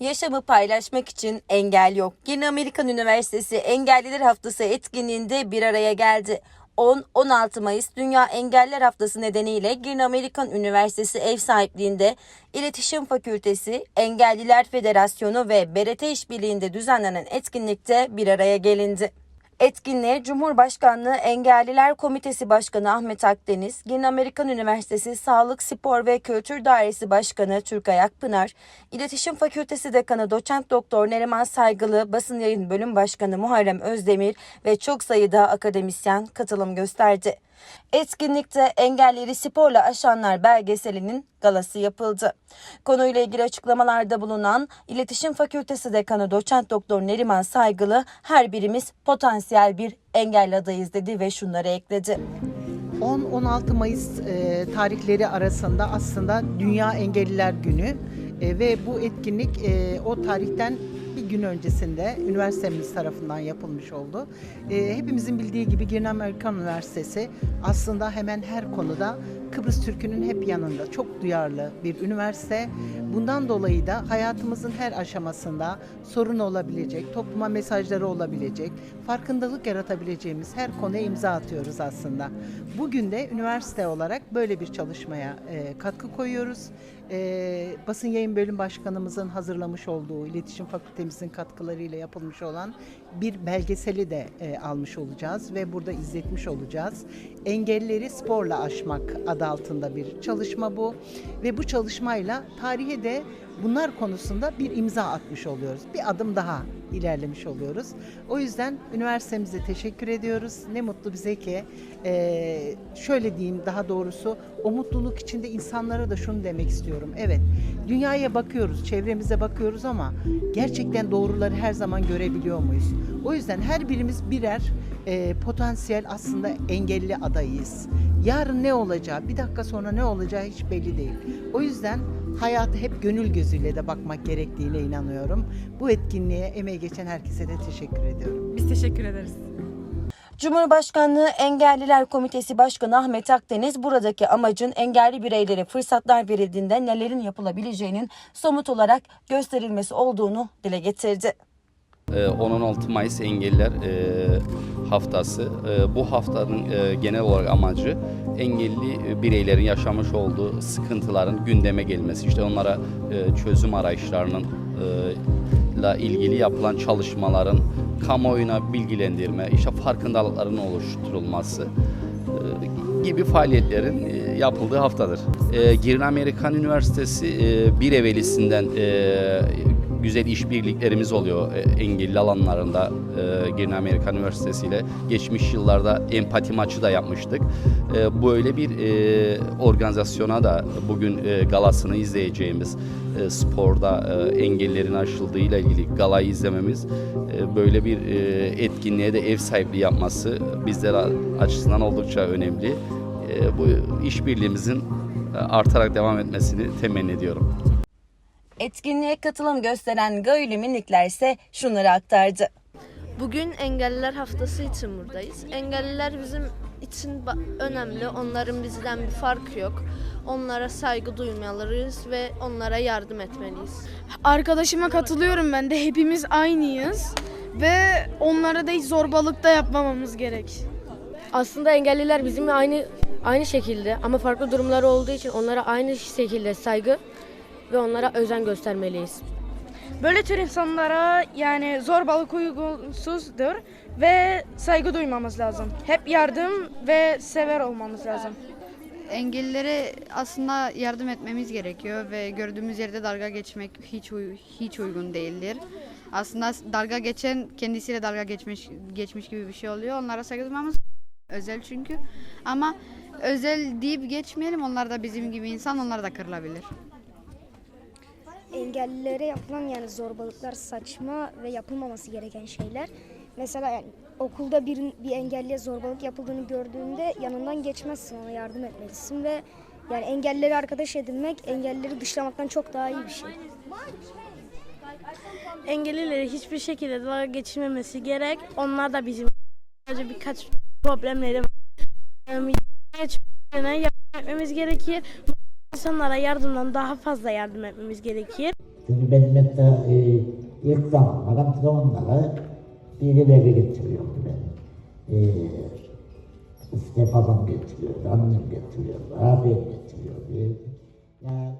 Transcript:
Yaşamı paylaşmak için engel yok. Yeni Amerikan Üniversitesi Engelliler Haftası etkinliğinde bir araya geldi. 10-16 Mayıs Dünya Engeller Haftası nedeniyle Yeni Amerikan Üniversitesi ev sahipliğinde İletişim Fakültesi, Engelliler Federasyonu ve BRT İşbirliği'nde düzenlenen etkinlikte bir araya gelindi. Etkinliğe Cumhurbaşkanlığı Engelliler Komitesi Başkanı Ahmet Akdeniz, Yeni Amerikan Üniversitesi Sağlık, Spor ve Kültür Dairesi Başkanı Türkay Akpınar, İletişim Fakültesi Dekanı Doçent Doktor Neriman Saygılı, Basın Yayın Bölüm Başkanı Muharrem Özdemir ve çok sayıda akademisyen katılım gösterdi. Etkinlikte engelleri sporla aşanlar belgeselinin galası yapıldı. Konuyla ilgili açıklamalarda bulunan İletişim Fakültesi Dekanı Doçent Doktor Neriman Saygılı her birimiz potansiyel bir engelli adayız dedi ve şunları ekledi. 10-16 Mayıs e, tarihleri arasında aslında Dünya Engelliler Günü E, ve bu etkinlik e, o tarihten bir gün öncesinde üniversitemiz tarafından yapılmış oldu. E, hepimizin bildiği gibi Girne Amerikan Üniversitesi aslında hemen her konuda Kıbrıs Türk'ünün hep yanında çok duyarlı bir üniversite. Bundan dolayı da hayatımızın her aşamasında sorun olabilecek, topluma mesajları olabilecek, farkındalık yaratabileceğimiz her konuya imza atıyoruz aslında. Bugün de üniversite olarak böyle bir çalışmaya e, katkı koyuyoruz. E, Basın Yayın Bölüm Başkanımızın hazırlamış olduğu, iletişim fakültemizin katkılarıyla yapılmış olan bir belgeseli de e, almış olacağız ve burada izletmiş olacağız. Engelleri sporla aşmak adı altında bir çalışma bu ve bu çalışmayla tarihe de bunlar konusunda bir imza atmış oluyoruz. Bir adım daha ilerlemiş oluyoruz. O yüzden üniversitemize teşekkür ediyoruz. Ne mutlu bize ki e, şöyle diyeyim daha doğrusu o mutluluk içinde insanlara da şunu demek istiyorum. Evet dünyaya bakıyoruz, çevremize bakıyoruz ama gerçekten doğruları her zaman görebiliyor muyuz? O yüzden her birimiz birer e, potansiyel aslında engelli adayıyız. Yarın ne olacağı, bir dakika sonra ne olacağı hiç belli değil. O yüzden hayata hep gönül gözüyle de bakmak gerektiğine inanıyorum. Bu etkinliğe emeği geçen herkese de teşekkür ediyorum. Biz teşekkür ederiz. Cumhurbaşkanlığı Engelliler Komitesi Başkanı Ahmet Akdeniz buradaki amacın engelli bireylere fırsatlar verildiğinde nelerin yapılabileceğinin somut olarak gösterilmesi olduğunu dile getirdi. Ee, 10-16 Mayıs Engelliler e, Haftası. E, Bu haftanın e, genel olarak amacı engelli bireylerin yaşamış olduğu sıkıntıların gündeme gelmesi. İşte onlara e, çözüm arayışlarının e, ile ilgili yapılan çalışmaların kamuoyuna bilgilendirme, işte farkındalıkların oluşturulması e, gibi faaliyetlerin e, yapıldığı haftadır. E, Girne Amerikan Üniversitesi e, bir evelisinden e, güzel işbirliklerimiz oluyor e, engelli alanlarında e, Girne Amerikan Üniversitesi ile. Geçmiş yıllarda empati maçı da yapmıştık. E, böyle bir e, organizasyona da bugün e, galasını izleyeceğimiz e, sporda e, engellerin aşıldığıyla ilgili galayı izlememiz e, böyle bir e, etkinliğe de ev sahipliği yapması bizler açısından oldukça önemli. E, bu işbirliğimizin e, artarak devam etmesini temenni ediyorum. Etkinliğe katılım gösteren Gaülü minikler ise şunları aktardı. Bugün Engelliler Haftası için buradayız. Engelliler bizim için önemli. Onların bizden bir farkı yok. Onlara saygı duymalıyız ve onlara yardım etmeliyiz. Arkadaşıma katılıyorum ben de. Hepimiz aynıyız. Ve onlara da hiç zorbalık da yapmamamız gerek. Aslında engelliler bizimle aynı aynı şekilde ama farklı durumları olduğu için onlara aynı şekilde saygı ve onlara özen göstermeliyiz. Böyle tür insanlara yani zorbalık uygunsuzdur ve saygı duymamız lazım. Hep yardım ve sever olmamız lazım. Engellilere aslında yardım etmemiz gerekiyor ve gördüğümüz yerde dalga geçmek hiç uy- hiç uygun değildir. Aslında dalga geçen kendisiyle dalga geçmiş geçmiş gibi bir şey oluyor. Onlara saygı duymamız özel çünkü. Ama özel deyip geçmeyelim. Onlar da bizim gibi insan. Onlar da kırılabilir. Engellilere yapılan yani zorbalıklar saçma ve yapılmaması gereken şeyler. Mesela yani okulda bir, bir engelliye zorbalık yapıldığını gördüğünde yanından geçmezsin ona yardım etmelisin ve yani engellileri arkadaş edinmek engellileri dışlamaktan çok daha iyi bir şey. engellileri hiçbir şekilde dalga geçirmemesi gerek. Onlar da bizim sadece birkaç problemleri var. Yani etmemiz gerekir. İnsanlara yardımdan daha fazla yardım etmemiz gerekir. Çünkü benim mesela e, ilk zamanlar antrenmanlara birileri getiriyordu beni. E, işte babam getiriyordu, annem getiriyordu, abim getiriyordu. Yani